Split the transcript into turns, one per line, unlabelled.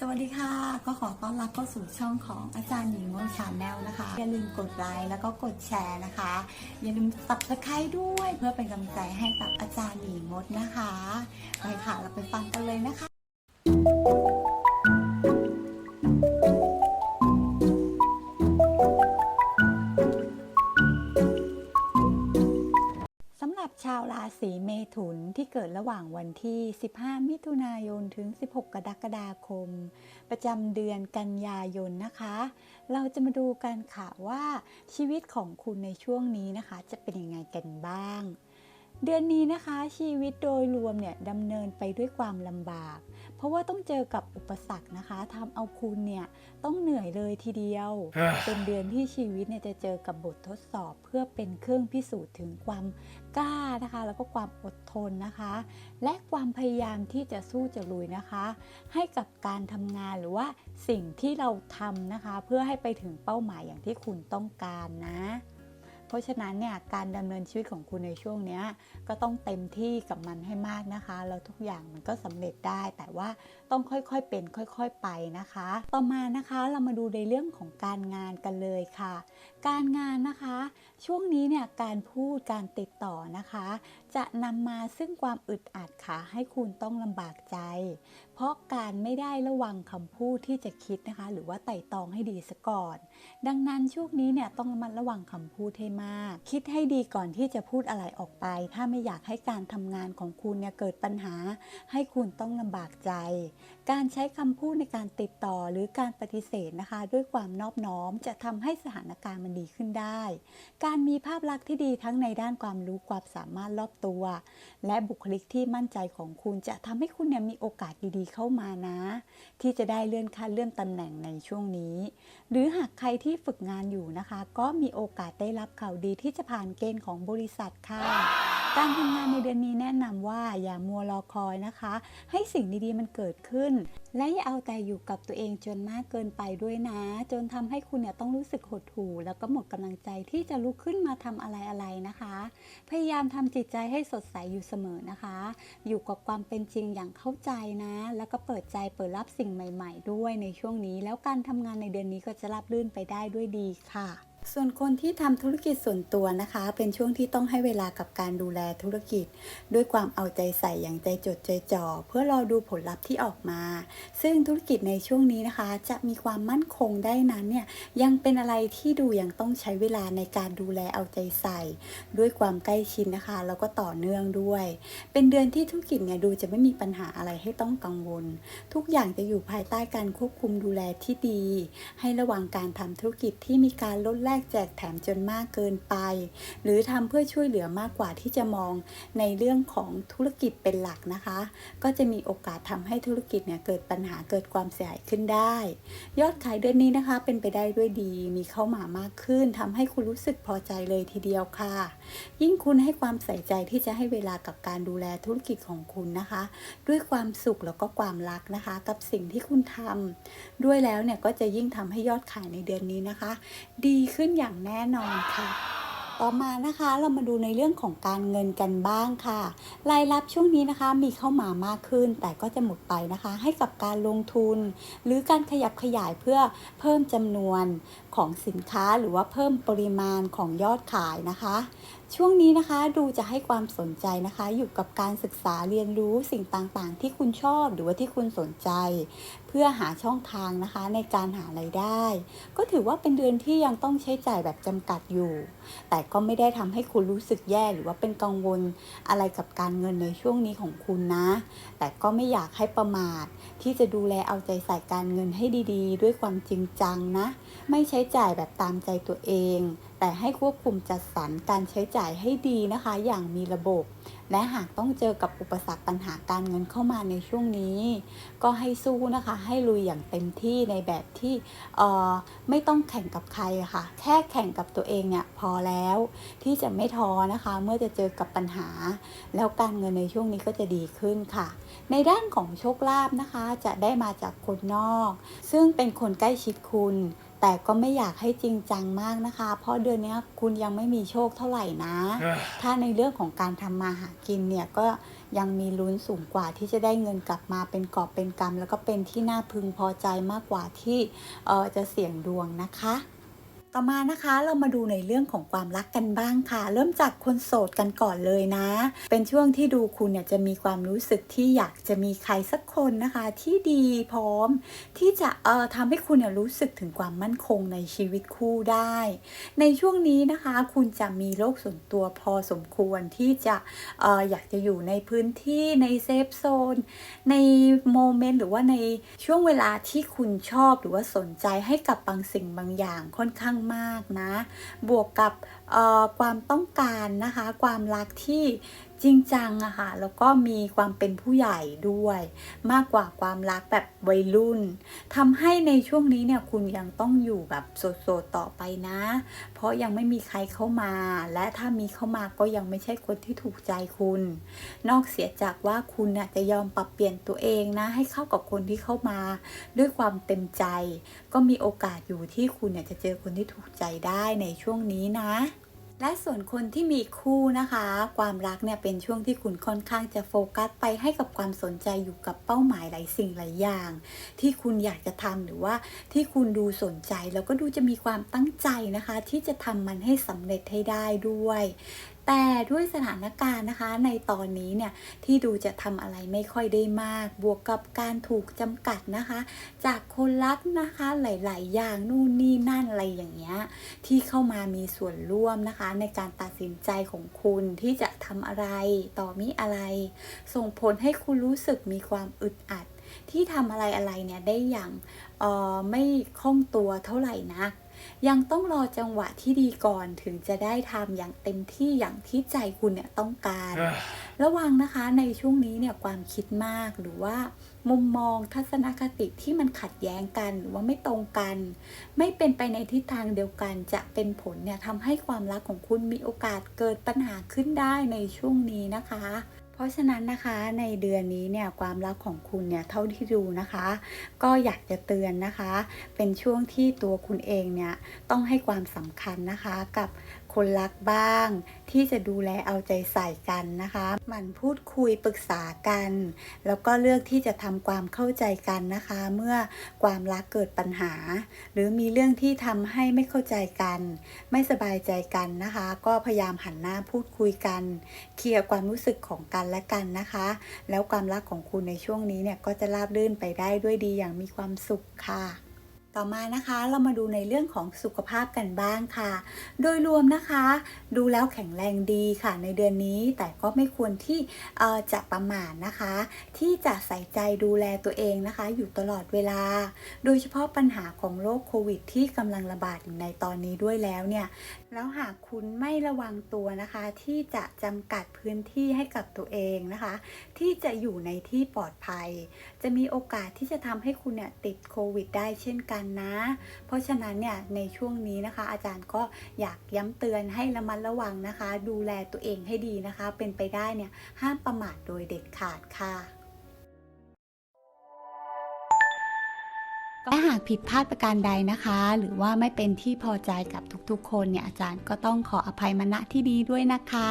สวัสดีค่ะ ก็ขอต้อนรับเข้าสู่ช่องของอาจารย์หญิงงงชาแนลนะคะ อย่าลืมกดไลค์แล้วก็กดแชร์นะคะ อย่าลืมสับสไครด้วยเพื่อเป็นกำลังใจให้กับอาจารย์หญิงงดนะคะ ไปค่ะเราไปฟังกันเลยนะคะ ราวราศีเมถุนที่เกิดระหว่างวันที่ 15 มิถุนายนถึง 16 กรกฎาคม ประจำเดือนกันยายนนะคะ เราจะมาดูกันค่ะว่าชีวิตของคุณในช่วงนี้นะคะ จะเป็นยังไงกันบ้าง เดือนนี้นะคะชีวิตโดยรวมเนี่ยดำเนินไปด้วยความลำบาก เพราะว่าต้องเจอกับอุปสรรคนะคะทำเอาคุณเนี่ยต้องเหนื่อยเลยทีเดียว เป็นเดือนที่ชีวิตเนี่ยจะเจอกับบททดสอบเพื่อเป็นเครื่องพิสูจน์ถึงความกล้านะคะ แล้วก็ความอดทนนะคะ และความพยายามที่จะสู้จะลุยนะคะ ให้กับการทำงานหรือว่าสิ่งที่เราทำนะคะ เพื่อให้ไปถึงเป้าหมายอย่างที่คุณต้องการนะ เพราะฉะนั้นเนี่ยการดำเนินชีวิตของคุณในช่วงนี้ก็ต้องเต็มที่กับมันให้มากนะคะแล้วทุกอย่างมันก็สำเร็จได้ แต่ว่าต้องค่อยๆเป็นค่อยๆไปนะคะ ต่อมานะคะเรามาดูในเรื่องของการงานกันเลยค่ะ การงานนะคะ ช่วงนี้เนี่ยการพูดการติดต่อนะคะ จะนำมาซึ่งความอึดอัดค่ะให้คุณต้องลำบากใจ เพราะการไม่ได้ระวังคำพูดที่จะคิดนะคะ หรือว่าไต่ตองให้ดีซะก่อน ดังนั้นช่วงนี้เนี่ยต้องระมัดระวังคำพูดให้มาก คิดให้ดีก่อนที่จะพูดอะไรออกไป ถ้าไม่อยากให้การทำงานของคุณเนี่ยเกิดปัญหา ให้คุณต้องลำบากใจ การใช้คำพูดในการติดต่อหรือการปฏิเสธนะคะ ด้วยความนอบน้อมจะทำให้สถานการณ์มันดีขึ้นได้การมีภาพลักษณ์ที่ดีทั้งในด้านความรู้ความสามารถรอบตัว และบุคลิกที่มั่นใจของคุณจะทำให้คุณเนี่ยมีโอกาสดีๆเข้ามานะ ที่จะได้เลื่อนขั้นเลื่อนตำแหน่งในช่วงนี้ หรือหากใครที่ฝึกงานอยู่นะคะ ก็มีโอกาสได้รับข่าวดีที่จะผ่านเกณฑ์ของบริษัทค่ะ การทำงานในเดือนนี้แนะนำว่าอย่ามัวรอคอยนะคะ ให้สิ่งดีๆมันเกิดขึ้น และอย่าเอาแต่อยู่กับตัวเองจนมากเกินไปด้วยนะ จนทำให้คุณเนี่ยต้องรู้สึกหดหู่ แล้วก็หมดกำลังใจที่จะลุกขึ้นมาทำอะไรๆนะคะ พยายามทำจิตใจให้สดใสอยู่เสมอนะคะ อยู่กับความเป็นจริงอย่างเข้าใจนะ แล้วก็เปิดใจเปิดรับสิ่งใหม่ ๆ ด้วยในช่วงนี้ แล้วการทำงานในเดือนนี้ก็จะราบรื่นไปได้ด้วยดีค่ะส่วนคนที่ทำธุรกิจส่วนตัวนะคะ เป็นช่วงที่ต้องให้เวลากับการดูแลธุรกิจ ด้วยความเอาใจใส่อย่างใจจดใจจ่อ เพื่อรอดูผลลัพธ์ที่ออกมา ซึ่งธุรกิจในช่วงนี้นะคะ จะมีความมั่นคงได้นั้นเนี่ยยังเป็นอะไรที่ดูยังต้องใช้เวลาในการดูแลเอาใจใส่ ด้วยความใกล้ชิดนะคะ แล้วก็ต่อเนื่องด้วย เป็นเดือนที่ธุรกิจเนี่ยดูจะไม่มีปัญหาอะไรให้ต้องกังวล ทุกอย่างจะอยู่ภายใต้การควบคุมดูแลที่ดี ให้ระวังการทำธุรกิจที่มีการลดแลกแจกแถมจนมากเกินไป หรือทำเพื่อช่วยเหลือมากกว่าที่จะมองในเรื่องของธุรกิจเป็นหลักนะคะ ก็จะมีโอกาสทำให้ธุรกิจเนี่ยเกิดปัญหาเกิดความเสียหายขึ้นได้ ยอดขายเดือนนี้นะคะ เป็นไปได้ด้วยดีมีเข้ามามากขึ้นทำให้คุณรู้สึกพอใจเลยทีเดียวค่ะ ยิ่งคุณให้ความใส่ใจที่จะให้เวลากับการดูแลธุรกิจของคุณนะคะ ด้วยความสุขแล้วก็ความรักนะคะ กับสิ่งที่คุณทำด้วยแล้วเนี่ยก็จะยิ่งทำให้ยอดขายในเดือนนี้นะคะ ดีขึ้นอย่างแน่นอนค่ะต่อมานะคะเรามาดูในเรื่องของการเงินกันบ้างค่ะ รายรับช่วงนี้นะคะมีเข้ามามากขึ้น แต่ก็จะหมดไปนะคะ ให้กับการลงทุน หรือการขยับขยายเพื่อเพิ่มจำนวนของสินค้าหรือว่าเพิ่มปริมาณของยอดขายนะคะ ช่วงนี้นะคะดูจะให้ความสนใจนะคะ อยู่กับการศึกษาเรียนรู้สิ่งต่างๆ ที่คุณชอบหรือว่าที่คุณสนใจ เพื่อหาช่องทางนะคะ ในการหาไรายได้ ก็ถือว่าเป็นเดือนที่ยังต้องใช้จ่ายแบบจำกัดอยู่ แต่ก็ไม่ได้ทำให้คุณรู้สึกแย่หรือว่าเป็นกังวลอะไรกับการเงินในช่วงนี้ของคุณนะ แต่ก็ไม่อยากให้ประมาท ที่จะดูแลเอาใจใส่การเงินให้ดี ๆ ด้วยความจริงจังนะ ไม่ใช้จ่ายแบบตามใจตัวเองแต่ให้ควบคุมจัดสรรการใช้จ่ายให้ดีนะคะ อย่างมีระบบ และหากต้องเจอกับอุปสรรคปัญหาการเงินเข้ามาในช่วงนี้ ก็ให้สู้นะคะ ให้ลุยอย่างเต็มที่ในแบบที่เอ่อไม่ต้องแข่งกับใคระค่ะ แค่แข่งกับตัวเองเนี่ยพอแล้วที่จะไม่ท้อนะคะ เมื่อจะเจอกับปัญหา แล้วการเงินในช่วงนี้ก็จะดีขึ้นค่ะ ในด้านของโชคลาภนะคะ จะได้มาจากคนนอก ซึ่งเป็นคนใกล้ชิดคุณ แต่ก็ไม่อยากให้จริงจังมากนะคะ เพราะเดือนนี้คุณยังไม่มีโชคเท่าไหร่นะ ถ้าในเรื่องของการทำมาหากินเนี่ยก็ยังมีลุ้นสูงกว่าที่จะได้เงินกลับมาเป็นกอบเป็นกำแล้วก็เป็นที่น่าพึงพอใจมากกว่าที่เอ่อจะเสี่ยงดวงนะคะ ต่อมานะคะเรามาดูในเรื่องของความรักกันบ้างค่ะ เริ่มจากคนโสดกันก่อนเลยนะ เป็นช่วงที่ดูคุณเนี่ยจะมีความรู้สึกที่อยากจะมีใครสักคนนะคะ ที่ดีพร้อม ที่จะเอ่อทำให้คุณเนี่ยรู้สึกถึงความมั่นคงในชีวิตคู่ได้ ในช่วงนี้นะคะ คุณจะมีโลกส่วนตัวพอสมควรที่จะเอ่ออยากจะอยู่ในพื้นที่ในเซฟโซนในโมเมนต์หรือว่าในช่วงเวลาที่คุณชอบหรือว่าสนใจให้กับบางสิ่งบางอย่างค่อนข้างมากนะ บวกกับความต้องการนะคะ ความรักที่ จริงจังอะค่ะแล้วก็มีความเป็นผู้ใหญ่ด้วย มากกว่าความรักแบบวัยรุ่นทำให้ในช่วงนี้เนี่ยคุณยังต้องอยู่แบบโสดๆต่อไปนะ เพราะยังไม่มีใครเข้ามา และถ้ามีเข้ามาก็ยังไม่ใช่คนที่ถูกใจคุณ นอกเสียจากว่าคุณน่ะจะยอมปรับเปลี่ยนตัวเองนะ ให้เข้ากับคนที่เข้ามา ด้วยความเต็มใจ ก็มีโอกาสอยู่ที่คุณเนี่ยจะเจอคนที่ถูกใจได้ในช่วงนี้นะ และส่วนคนที่มีคู่นะคะ ความรักเนี่ยเป็นช่วงที่คุณค่อนข้างจะโฟกัสไปให้กับความสนใจอยู่กับเป้าหมายหลายสิ่งหลายอย่าง ที่คุณอยากจะทำหรือว่าที่คุณดูสนใจแล้วก็ดูจะมีความตั้งใจนะคะ ที่จะทำมันให้สำเร็จให้ได้ด้วย แต่ด้วยสถานการณ์นะคะในตอนนี้เนี่ยที่ดูจะทำอะไรไม่ค่อยได้มาก บวกกับการถูกจำกัดนะคะ จากคนรักนะคะหลาย ๆ อย่างนู่นนี่นั่นอะไรอย่างเงี้ยที่เข้ามามีส่วนร่วมนะคะ ในการตัดสินใจของคุณที่จะทำอะไรต่อมีอะไร ส่งผลให้คุณรู้สึกมีความอึดอัด ที่ทำอะไรอะไรเนี่ยได้อย่างเอ่อไม่คล่องตัวเท่าไหร่นักยังต้องรอจังหวะที่ดีก่อนถึงจะได้ทำอย่างเต็มที่อย่างที่ใจคุณเนี่ยต้องการ ระวังนะคะในช่วงนี้เนี่ยความคิดมากหรือว่ามุมมองทัศนคติที่มันขัดแย้งกันหรือว่าไม่ตรงกัน ไม่เป็นไปในทิศทางเดียวกันจะเป็นผลเนี่ยทำให้ความรักของคุณมีโอกาสเกิดปัญหาขึ้นได้ในช่วงนี้นะคะ เพราะฉะนั้นนะคะในเดือนนี้เนี่ยความรักของคุณเนี่ยเท่าที่ดูนะคะ ก็อยากจะเตือนนะคะ เป็นช่วงที่ตัวคุณเองเนี่ยต้องให้ความสำคัญนะคะกับ คนรักบ้าง ที่จะดูแลเอาใจใส่กันนะคะหมั่นพูดคุยปรึกษากัน แล้วก็เลือกที่จะทำความเข้าใจกันนะคะ เมื่อความรักเกิดปัญหา หรือมีเรื่องที่ทำให้ไม่เข้าใจกัน ไม่สบายใจกันนะคะ ก็พยายามหันหน้าพูดคุยกัน เคลียร์ความรู้สึกของกันและกันนะคะ แล้วความรักของคุณในช่วงนี้เนี่ยก็จะราบรื่นไปได้ด้วยดีอย่างมีความสุขค่ะ ต่อมานะคะเรามาดูในเรื่องของสุขภาพกันบ้างค่ะ โดยรวมนะคะ ดูแล้วแข็งแรงดีค่ะในเดือนนี้แต่ก็ไม่ควรที่จะประมาทนะคะ ที่จะใส่ใจดูแลตัวเองนะคะ อยู่ตลอดเวลา โดยเฉพาะปัญหาของโรคโควิด ที่กำลังระบาดอยู่ในตอนนี้ด้วยแล้วเนี่ยแล้วหากคุณไม่ระวังตัวนะคะ ที่จะจำกัดพื้นที่ให้กับตัวเองนะคะ ที่จะอยู่ในที่ปลอดภัย จะมีโอกาสที่จะทำให้คุณเนี่ยติดโควิด ได้เช่นกันนะ เพราะฉะนั้นเนี่ยในช่วงนี้นะคะ อาจารย์ก็อยากย้ำเตือนให้ระมัดระวังนะคะ ดูแลตัวเองให้ดีนะคะ เป็นไปได้เนี่ยห้ามประมาทโดยเด็ดขาดค่ะและหากผิดพลาดประการใดนะคะ หรือว่าไม่เป็นที่พอใจกับทุกๆ คนเนี่ยอาจารย์ก็ต้องขออภัยมาณที่ดีด้วยนะคะ